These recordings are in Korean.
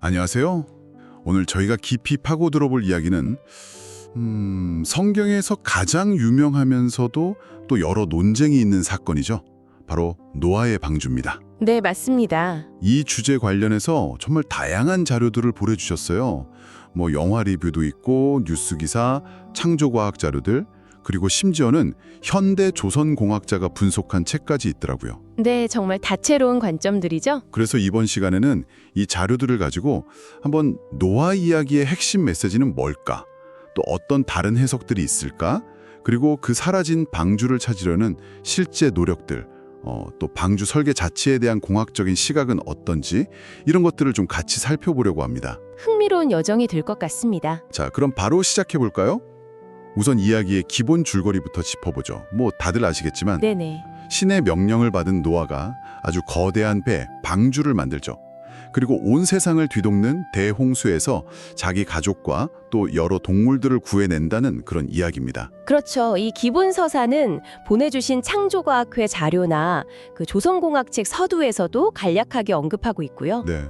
안녕하세요. 오늘 저희가 깊이 파고 들어볼 이야기는 음, 성경에서 가장 유명하면서도 또 여러 논쟁이 있는 사건이죠. 바로 노아의 방주입니다. 네, 맞습니다. 이 주제 관련해서 정말 다양한 자료들을 보내주셨어요. 뭐 영화 리뷰도 있고 뉴스 기사, 창조과학 자료들, 그리고 심지어는 현대 조선공학자가 분석한 책까지 있더라고요. 네, 정말 다채로운 관점들이죠? 그래서 이번 시간에는 이 자료들을 가지고 한번 노아 이야기의 핵심 메시지는 뭘까? 또 어떤 다른 해석들이 있을까? 그리고 그 사라진 방주를 찾으려는 실제 노력들, 어, 또 방주 설계 자체에 대한 공학적인 시각은 어떤지 이런 것들을 좀 같이 살펴보려고 합니다. 흥미로운 여정이 될 것 같습니다. 자, 그럼 바로 시작해 볼까요? 우선 이야기의 기본 줄거리부터 짚어보죠. 뭐 다들 아시겠지만 네네. 신의 명령을 받은 노아가 아주 거대한 배, 방주를 만들죠. 그리고 온 세상을 뒤덮는 대홍수에서 자기 가족과 또 여러 동물들을 구해낸다는 그런 이야기입니다. 그렇죠. 이 기본 서사는 보내주신 창조과학회 자료나 그 조선공학책 서두에서도 간략하게 언급하고 있고요. 네.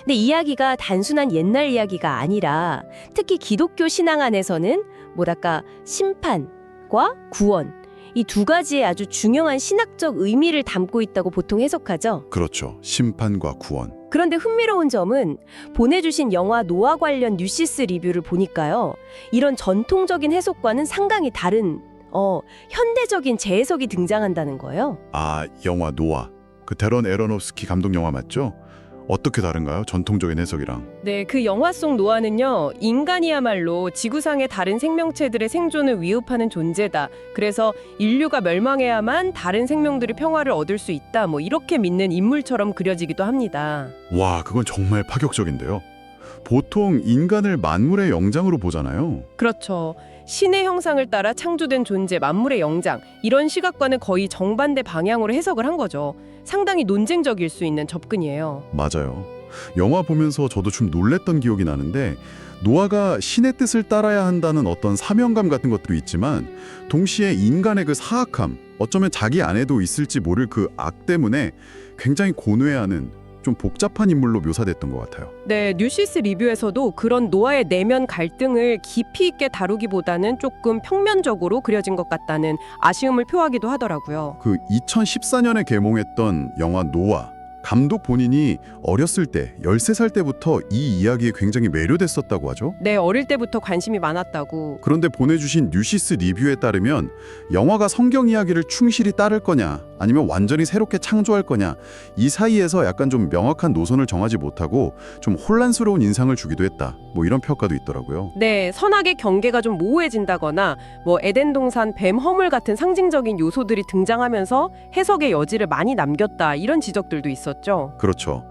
근데 이야기가 단순한 옛날 이야기가 아니라 특히 기독교 신앙 안에서는 뭐랄까 심판과 구원 이 두 가지의 아주 중요한 신학적 의미를 담고 있다고 보통 해석하죠. 그렇죠. 심판과 구원. 그런데 흥미로운 점은 보내주신 영화 노아 관련 뉴시스 리뷰를 보니까요. 이런 전통적인 해석과는 상당히 다른 어, 현대적인 재해석이 등장한다는 거예요. 아, 영화 노아. 그 데런 에러노스키 감독 영화 맞죠? 어떻게 다른가요? 전통적인 해석이랑. 네, 그 영화 속 노아는요, 인간이야말로 지구상의 다른 생명체들의 생존을 위협하는 존재다. 그래서 인류가 멸망해야만 다른 생명들이 평화를 얻을 수 있다. 뭐 이렇게 믿는 인물처럼 그려지기도 합니다. 와, 그건 정말 파격적인데요. 보통 인간을 만물의 영장으로 보잖아요. 그렇죠. 신의 형상을 따라 창조된 존재, 만물의 영장. 이런 시각과는 거의 정반대 방향으로 해석을 한 거죠. 상당히 논쟁적일 수 있는 접근이에요. 맞아요. 영화 보면서 저도 좀 놀랬던 기억이 나는데 노아가 신의 뜻을 따라야 한다는 어떤 사명감 같은 것도 있지만 동시에 인간의 그 사악함, 어쩌면 자기 안에도 있을지 모를 그 악 때문에 굉장히 고뇌하는 좀 복잡한 인물로 묘사됐던 것 같아요. 네, 뉴시스 리뷰에서도 그런 노아의 내면 갈등을 깊이 있게 다루기보다는 조금 평면적으로 그려진 것 같다는 아쉬움을 표하기도 하더라고요. 그 2014년에 개봉했던 영화 노아 감독 본인이 어렸을 때 13살 때부터 이 이야기에 굉장히 매료됐었다고 하죠. 네, 어릴 때부터 관심이 많았다고. 그런데 보내주신 뉴시스 리뷰에 따르면 영화가 성경 이야기를 충실히 따를 거냐 아니면 완전히 새롭게 창조할 거냐. 이 사이에서 약간 좀 명확한 노선을 정하지 못하고 좀 혼란스러운 인상을 주기도 했다. 뭐 이런 평가도 있더라고요. 네, 선악의 경계가 좀 모호해진다거나 뭐 에덴 동산 뱀 허물 같은 상징적인 요소들이 등장하면서 해석의 여지를 많이 남겼다. 이런 지적들도 있었죠. 그렇죠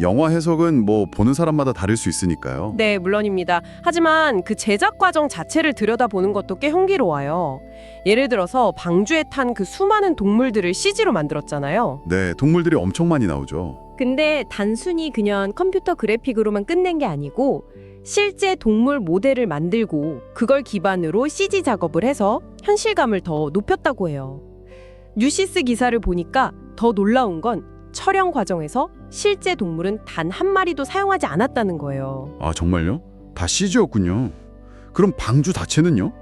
영화 해석은 뭐 보는 사람마다 다를 수 있으니까요 네, 물론입니다. 하지만 그 제작 과정 자체를 들여다보는 것도 꽤 흥미로워요. 예를 들어서 방주에 탄 그 수많은 동물들을 CG로 만들었잖아요. 네 동물들이 엄청 많이 나오죠 근데 단순히 그냥 컴퓨터 그래픽으로만 끝낸 게 아니고 실제 동물 모델을 만들고 그걸 기반으로 CG 작업을 해서 현실감을 더 높였다고 해요. 뉴시스 기사를 보니까 더 놀라운 건 촬영 과정에서 실제 동물은 단 한 마리도 사용하지 않았다는 거예요. 아 정말요? 다 CG였군요 그럼 방주 자체는요?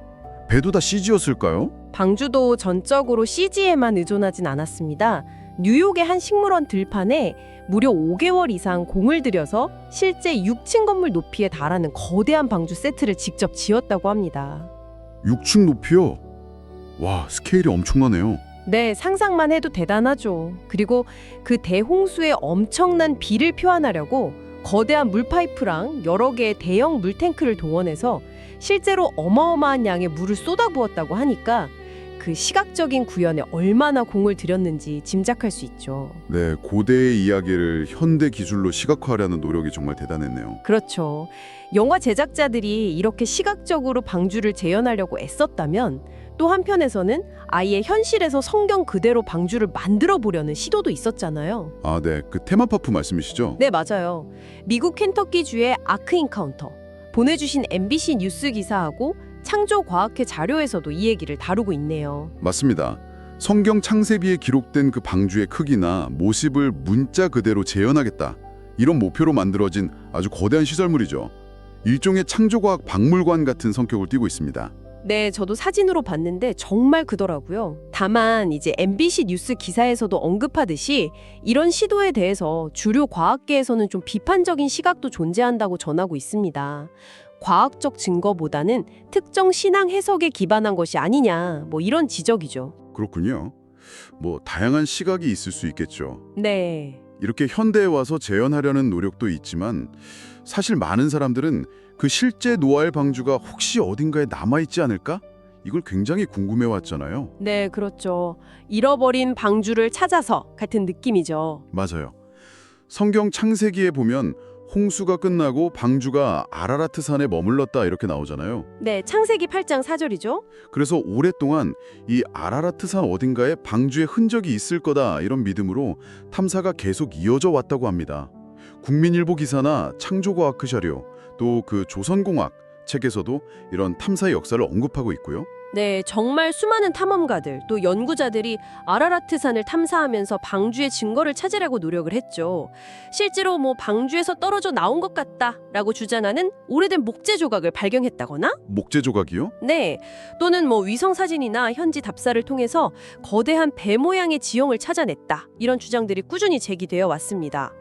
배도 다 CG였을까요? 방주도 전적으로 CG에만 의존하진 않았습니다. 뉴욕의 한 식물원 들판에 무려 5개월 이상 공을 들여서 실제 6층 건물 높이에 달하는 거대한 방주 세트를 직접 지었다고 합니다. 6층 높이요? 와 스케일이 엄청나네요 네, 상상만 해도 대단하죠. 그리고 그 대홍수의 엄청난 비를 표현하려고 거대한 물파이프랑 여러 개의 대형 물탱크를 동원해서 실제로 어마어마한 양의 물을 쏟아부었다고 하니까 그 시각적인 구현에 얼마나 공을 들였는지 짐작할 수 있죠. 네, 고대의 이야기를 현대 기술로 시각화하려는 노력이 정말 대단했네요. 그렇죠. 영화 제작자들이 이렇게 시각적으로 방주를 재현하려고 애썼다면 또 한편에서는 아예 현실에서 성경 그대로 방주를 만들어 보려는 시도도 있었잖아요. 아, 네, 그 테마파프 말씀이시죠? 네, 맞아요. 미국 켄터키 주의 아크 인카운터 보내주신 MBC 뉴스 기사하고 창조과학회 자료에서도 이 얘기를 다루고 있네요. 맞습니다. 성경 창세기에 기록된 그 방주의 크기나 모습을 문자 그대로 재현하겠다. 이런 목표로 만들어진 아주 거대한 시설물이죠. 일종의 창조과학 박물관 같은 성격을 띠고 있습니다. 네, 저도 사진으로 봤는데 정말 크더라고요. 다만 이제 MBC 뉴스 기사에서도 언급하듯이 이런 시도에 대해서 주류 과학계에서는 좀 비판적인 시각도 존재한다고 전하고 있습니다. 과학적 증거보다는 특정 신앙 해석에 기반한 것이 아니냐, 뭐 이런 지적이죠. 그렇군요. 뭐 다양한 시각이 있을 수 있겠죠. 네. 이렇게 현대에 와서 재현하려는 노력도 있지만 사실 많은 사람들은 그 실제 노아의 방주가 혹시 어딘가에 남아있지 않을까? 이걸 굉장히 궁금해 왔잖아요. 네, 그렇죠. 잃어버린 방주를 찾아서 같은 느낌이죠. 맞아요. 성경 창세기에 보면 홍수가 끝나고 방주가 아라라트 산에 머물렀다 이렇게 나오잖아요. 네, 창세기 8장 4절이죠. 그래서 오랫동안 이 아라라트 산 어딘가에 방주의 흔적이 있을 거다 이런 믿음으로 탐사가 계속 이어져 왔다고 합니다. 국민일보 기사나 창조과학 그 자료 또 그 조선공학 책에서도 이런 탐사의 역사를 언급하고 있고요. 네, 정말 수많은 탐험가들 또 연구자들이 아라라트산을 탐사하면서 방주의 증거를 찾으려고 노력을 했죠. 실제로 뭐 방주에서 떨어져 나온 것 같다라고 주장하는 오래된 목재 조각을 발견했다거나 목재 조각이요? 네, 또는 뭐 위성 사진이나 현지 답사를 통해서 거대한 배 모양의 지형을 찾아냈다. 이런 주장들이 꾸준히 제기되어 왔습니다.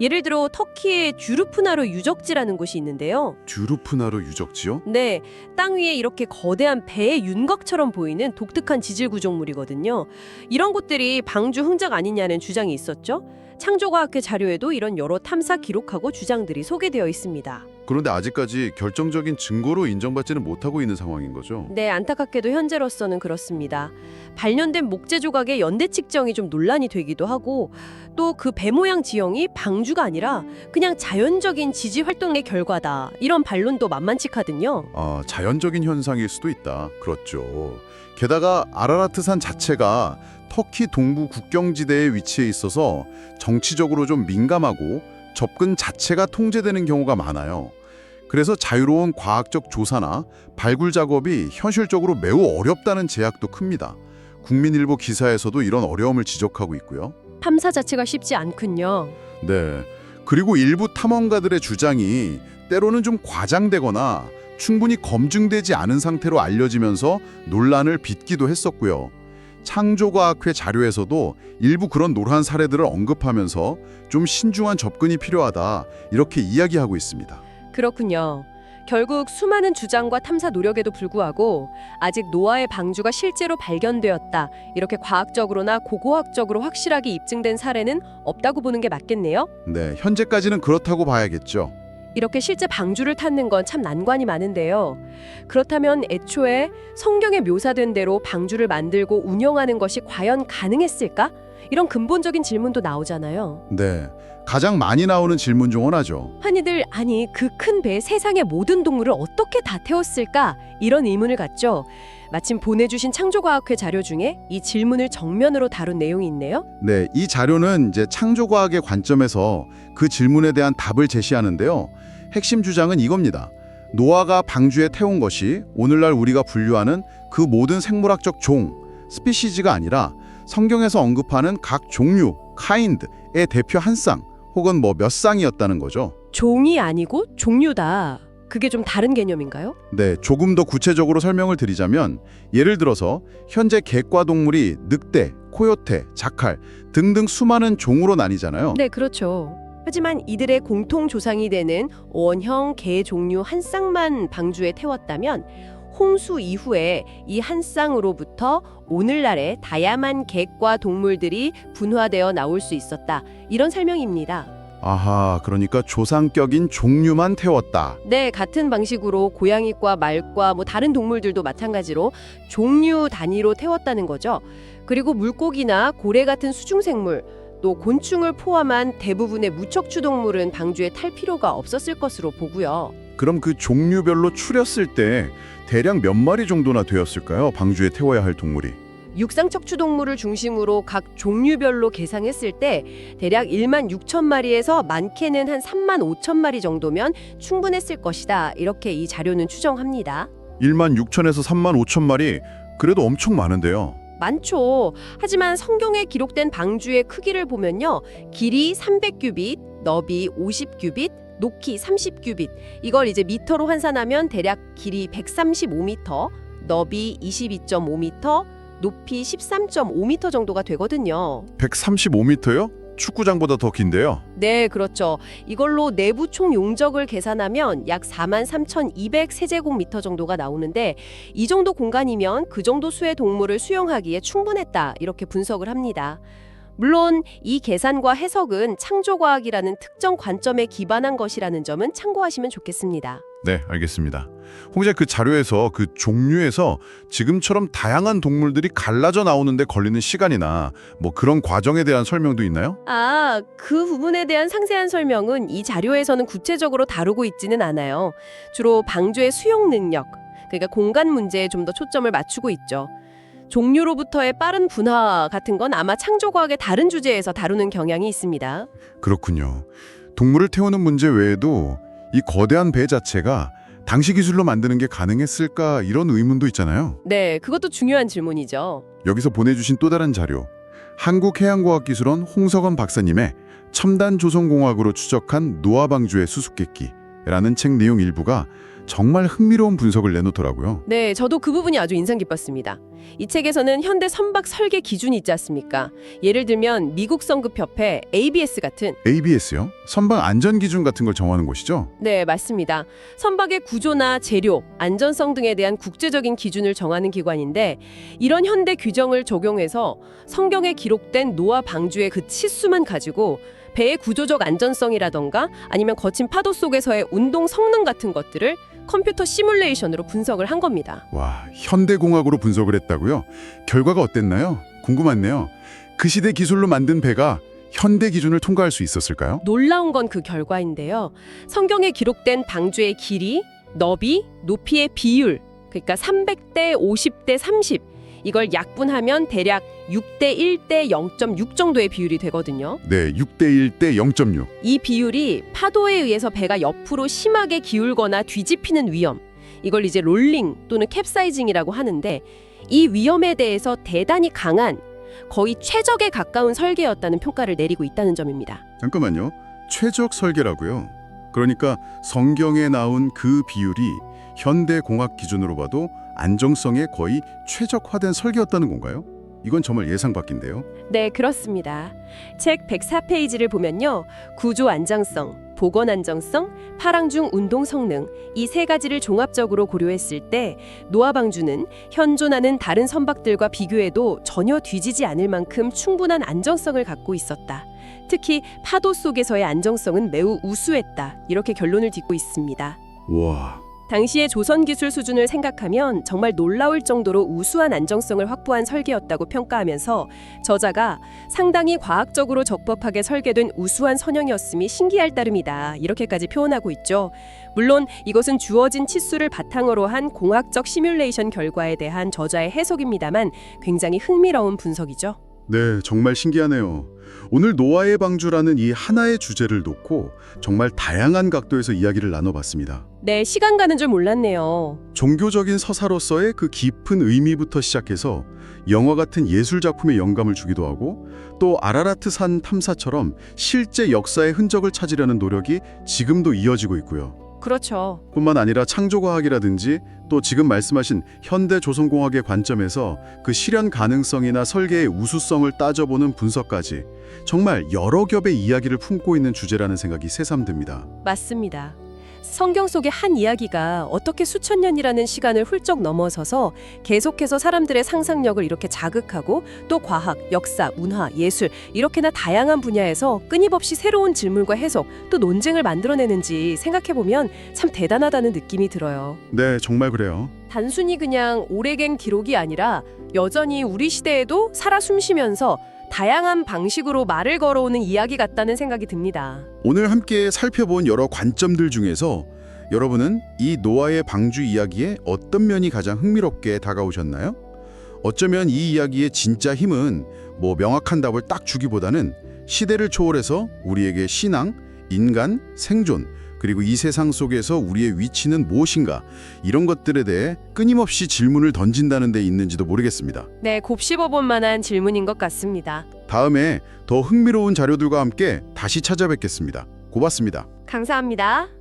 예를 들어 터키의 듀르프나르 유적지라는 곳이 있는데요. 듀루프나루 유적지요? 네, 땅 위에 이렇게 거대한 배의 윤곽처럼 보이는 독특한 지질 구조물이거든요. 이런 곳들이 방주 흔적 아니냐는 주장이 있었죠. 창조과학회 자료에도 이런 여러 탐사 기록하고 주장들이 소개되어 있습니다. 그런데 아직까지 결정적인 증거로 인정받지는 못하고 있는 상황인 거죠. 네, 안타깝게도 현재로서는 그렇습니다. 발견된 목재 조각의 연대 측정이 좀 논란이 되기도 하고 또 그 배 모양 지형이 방주가 아니라 그냥 자연적인 지지 활동의 결과다. 이런 반론도 만만치거든요. 아, 자연적인 현상일 수도 있다. 그렇죠. 게다가 아라라트산 자체가 터키 동부 국경지대에 위치해 있어서 정치적으로 좀 민감하고 접근 자체가 통제되는 경우가 많아요. 그래서 자유로운 과학적 조사나 발굴 작업이 현실적으로 매우 어렵다는 제약도 큽니다. 국민일보 기사에서도 이런 어려움을 지적하고 있고요. 탐사 자체가 쉽지 않군요. 네. 그리고 일부 탐험가들의 주장이 때로는 좀 과장되거나 충분히 검증되지 않은 상태로 알려지면서 논란을 빚기도 했었고요. 창조과학회 자료에서도 일부 그런 노란 사례들을 언급하면서 좀 신중한 접근이 필요하다 이렇게 이야기하고 있습니다. 그렇군요. 결국 수많은 주장과 탐사 노력에도 불구하고 아직 노아의 방주가 실제로 발견되었다. 이렇게 과학적으로나 고고학적으로 확실하게 입증된 사례는 없다고 보는 게 맞겠네요. 네, 현재까지는 그렇다고 봐야겠죠. 이렇게 실제 방주를 탔는 건 참 난관이 많은데요. 그렇다면 애초에 성경에 묘사된 대로 방주를 만들고 운영하는 것이 과연 가능했을까? 이런 근본적인 질문도 나오잖아요. 네, 가장 많이 나오는 질문 중 하나죠. 흔히들 아니 그 큰 배에 세상의 모든 동물을 어떻게 다 태웠을까? 이런 의문을 갖죠. 마침 보내주신 창조과학회 자료 중에 이 질문을 정면으로 다룬 내용이 있네요. 네, 이 자료는 이제 창조과학의 관점에서 그 질문에 대한 답을 제시하는데요. 핵심 주장은 이겁니다. 노아가 방주에 태운 것이 오늘날 우리가 분류하는 그 모든 생물학적 종, 스피시즈가 아니라 성경에서 언급하는 각 종류, 카인드의 대표 한 쌍, 혹은 뭐 몇 쌍이었다는 거죠. 종이 아니고 종류다. 그게 좀 다른 개념인가요? 네, 조금 더 구체적으로 설명을 드리자면 예를 들어서 현재 객과 동물이 늑대, 코요테, 자칼 등등 수많은 종으로 나뉘잖아요. 네, 그렇죠. 하지만 이들의 공통 조상이 되는 원형 개 종류 한 쌍만 방주에 태웠다면 홍수 이후에 이 한 쌍으로부터 오늘날의 다양한 객과 동물들이 분화되어 나올 수 있었다. 이런 설명입니다. 아하, 그러니까 조상격인 종류만 태웠다. 네, 같은 방식으로 고양이과 말과 뭐 다른 동물들도 마찬가지로 종류 단위로 태웠다는 거죠. 그리고 물고기나 고래 같은 수중생물 또 곤충을 포함한 대부분의 무척추 동물은 방주에 탈 필요가 없었을 것으로 보고요. 그럼 그 종류별로 추렸을 때 대략 몇 마리 정도나 되었을까요? 방주에 태워야 할 동물이. 육상 척추 동물을 중심으로 각 종류별로 계상했을 때 대략 1만 6천 마리에서 많게는 한 3만 5천 마리 정도면 충분했을 것이다. 이렇게 이 자료는 추정합니다. 1만 6천에서 3만 5천 마리. 그래도 엄청 많은데요. 많죠. 하지만 성경에 기록된 방주의 크기를 보면요. 길이 300규빗, 너비 50규빗, 높이 30규빗. 이걸 이제 미터로 환산하면 대략 길이 135m, 너비 22.5m, 높이 13.5m 정도가 되거든요. 135m요? 축구장보다 더 긴데요. 네, 그렇죠. 이걸로 내부 총 용적을 계산하면 약 43,200 세제곱미터 정도가 나오는데 이 정도 공간이면 그 정도 수의 동물을 수용하기에 충분했다. 이렇게 분석을 합니다. 물론 이 계산과 해석은 창조과학이라는 특정 관점에 기반한 것이라는 점은 참고하시면 좋겠습니다. 네, 알겠습니다. 홍재 그 자료에서 그 종류에서 지금처럼 다양한 동물들이 갈라져 나오는데 걸리는 시간이나 뭐 그런 과정에 대한 설명도 있나요? 아, 그 부분에 대한 상세한 설명은 이 자료에서는 구체적으로 다루고 있지는 않아요. 주로 방주의 수용 능력, 그러니까 공간 문제에 좀 더 초점을 맞추고 있죠. 종류로부터의 빠른 분화 같은 건 아마 창조과학의 다른 주제에서 다루는 경향이 있습니다. 그렇군요. 동물을 태우는 문제 외에도 이 거대한 배 자체가 당시 기술로 만드는 게 가능했을까 이런 의문도 있잖아요. 네, 그것도 중요한 질문이죠. 여기서 보내주신 또 다른 자료. 한국해양과학기술원 홍석원 박사님의 첨단 조선공학으로 추적한 노아방주의 수수께끼라는 책 내용 일부가 정말 흥미로운 분석을 내놓더라고요. 네, 저도 그 부분이 아주 인상 깊었습니다. 이 책에서는 현대 선박 설계 기준이 있지 않습니까? 예를 들면 미국 성급협회 ABS 같은 ABS요? 선박 안전 기준 같은 걸 정하는 곳이죠? 네, 맞습니다. 선박의 구조나 재료, 안전성 등에 대한 국제적인 기준을 정하는 기관인데 이런 현대 규정을 적용해서 성경에 기록된 노아 방주의 그 치수만 가지고 배의 구조적 안전성이라던가 아니면 거친 파도 속에서의 운동 성능 같은 것들을 컴퓨터 시뮬레이션으로 분석을 한 겁니다. 와, 현대공학으로 분석을 했다고요? 결과가 어땠나요? 궁금하네요. 그 시대 기술로 만든 배가 현대 기준을 통과할 수 있었을까요? 놀라운 건 그 결과인데요. 성경에 기록된 방주의 길이, 너비, 높이의 비율, 그러니까 300대 50대 30. 이걸 약분하면 대략 6대 1대 0.6 정도의 비율이 되거든요. 네, 6대 1대 0.6. 이 비율이 파도에 의해서 배가 옆으로 심하게 기울거나 뒤집히는 위험. 이걸 이제 롤링 또는 캡사이징이라고 하는데 이 위험에 대해서 대단히 강한 거의 최적에 가까운 설계였다는 평가를 내리고 있다는 점입니다. 잠깐만요. 최적 설계라고요. 그러니까 성경에 나온 그 비율이 현대 공학 기준으로 봐도 안정성에 거의 최적화된 설계였다는 건가요? 이건 정말 예상 밖인데요. 네, 그렇습니다. 책 104페이지를 보면요. 구조 안정성, 보건 안정성, 파랑중 운동 성능 이 세 가지를 종합적으로 고려했을 때 노아 방주는 현존하는 다른 선박들과 비교해도 전혀 뒤지지 않을 만큼 충분한 안정성을 갖고 있었다. 특히 파도 속에서의 안정성은 매우 우수했다. 이렇게 결론을 짓고 있습니다. 와, 당시의 조선 기술 수준을 생각하면 정말 놀라울 정도로 우수한 안정성을 확보한 설계였다고 평가하면서 저자가 상당히 과학적으로 적법하게 설계된 우수한 선형이었음이 신기할 따름이다. 이렇게까지 표현하고 있죠. 물론 이것은 주어진 치수를 바탕으로 한 공학적 시뮬레이션 결과에 대한 저자의 해석입니다만 굉장히 흥미로운 분석이죠. 네, 정말 신기하네요. 오늘 노아의 방주라는 이 하나의 주제를 놓고 정말 다양한 각도에서 이야기를 나눠봤습니다. 네, 시간 가는 줄 몰랐네요. 종교적인 서사로서의 그 깊은 의미부터 시작해서 영화 같은 예술 작품에 영감을 주기도 하고 또 아라라트 산 탐사처럼 실제 역사의 흔적을 찾으려는 노력이 지금도 이어지고 있고요. 그렇죠. 뿐만 아니라 창조과학이라든지 또 지금 말씀하신 현대 조선공학의 관점에서 그 실현 가능성이나 설계의 우수성을 따져보는 분석까지 정말 여러 겹의 이야기를 품고 있는 주제라는 생각이 새삼 듭니다. 맞습니다. 성경 속의 한 이야기가 어떻게 수천 년이라는 시간을 훌쩍 넘어서서 계속해서 사람들의 상상력을 이렇게 자극하고 또 과학, 역사, 문화, 예술 이렇게나 다양한 분야에서 끊임없이 새로운 질문과 해석 또 논쟁을 만들어내는지 생각해보면 참 대단하다는 느낌이 들어요. 네, 정말 그래요. 단순히 그냥 오래된 기록이 아니라 여전히 우리 시대에도 살아 숨쉬면서 다양한 방식으로 말을 걸어오는 이야기 같다는 생각이 듭니다. 오늘 함께 살펴본 여러 관점들 중에서 여러분은 이 노아의 방주 이야기에 어떤 면이 가장 흥미롭게 다가오셨나요? 어쩌면 이 이야기의 진짜 힘은 뭐 명확한 답을 딱 주기보다는 시대를 초월해서 우리에게 신앙, 인간, 생존, 그리고 이 세상 속에서 우리의 위치는 무엇인가 이런 것들에 대해 끊임없이 질문을 던진다는 데 있는지도 모르겠습니다. 네, 곱씹어 볼 만한 질문인 것 같습니다. 다음에 더 흥미로운 자료들과 함께 다시 찾아뵙겠습니다. 고맙습니다. 감사합니다.